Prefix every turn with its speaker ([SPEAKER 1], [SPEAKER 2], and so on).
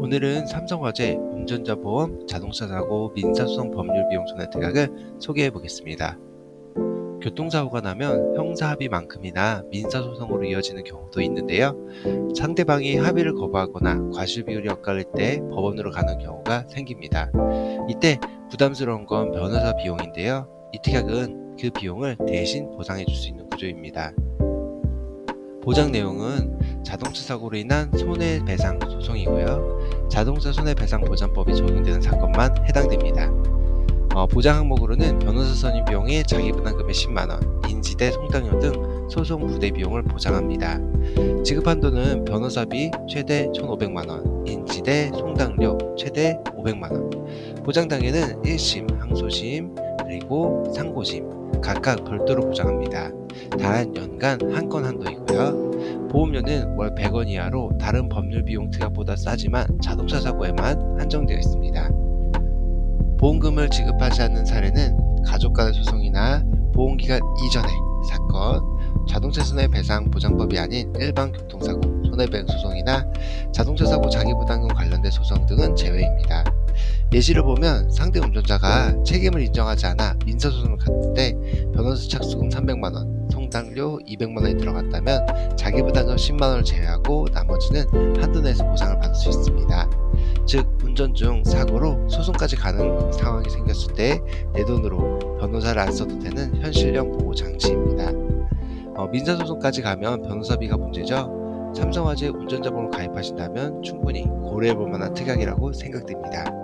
[SPEAKER 1] 오늘은 삼성화재 운전자 보험, 자동차 사고, 민사소송 법률 비용 손해 특약을 소개해 보겠습니다. 교통사고가 나면 형사합의만큼이나 민사소송으로 이어지는 경우도 있는데요. 상대방이 합의를 거부하거나 과실비율이 엇갈릴 때 법원으로 가는 경우가 생깁니다. 이때 부담스러운 건 변호사 비용인데요. 이 특약은 그 비용을 대신 보상해 줄 수 있는 구조입니다. 보장 내용은 자동차 사고로 인한 손해배상 소송이고요. 자동차 손해배상보장법이 적용되는 사건만 해당됩니다. 어, 보장 항목으로는 변호사 선임 비용의 자기 부담금의 10만원, 인지대, 송당료 등 소송 부대 비용을 보장합니다. 지급 한도는 변호사비 최대 1,500만원, 인지대, 송당료 최대 500만원. 보장 단계는 1심, 항소심, 그리고 상고심 각각 별도로 보장합니다. 단 연간 한 건 한도이고요. 보험료는 월 100원 이하로 다른 법률 비용 특약보다 싸지만 자동차 사고에만 한정되어 있습니다. 보험금을 지급하지 않는 사례는 가족 간의 소송이나 보험기간 이전의 사건, 자동차 손해배상 보장법이 아닌 일반 교통사고, 손해배상 소송이나 자동차 사고 자기부담금 관련된 소송 등은 제외입니다. 예시를 보면 상대 운전자가 책임을 인정하지 않아 민사소송을 갔을 때 변호사 착수금 300만원, 송당료 200만원이 들어갔다면 자기부담금 10만원을 제외하고 나머지는 한도 내에서 보상을 받을 수 있습니다. 즉 운전 중 사고로 소송까지 가는 상황이 생겼을 때 내 돈으로 변호사를 안 써도 되는 현실형 보호 장치입니다. 어, 민사 소송까지 가면 변호사비가 문제죠. 삼성화재 운전자 보험 가입하신다면 충분히 고려해볼 만한 특약이라고 생각됩니다.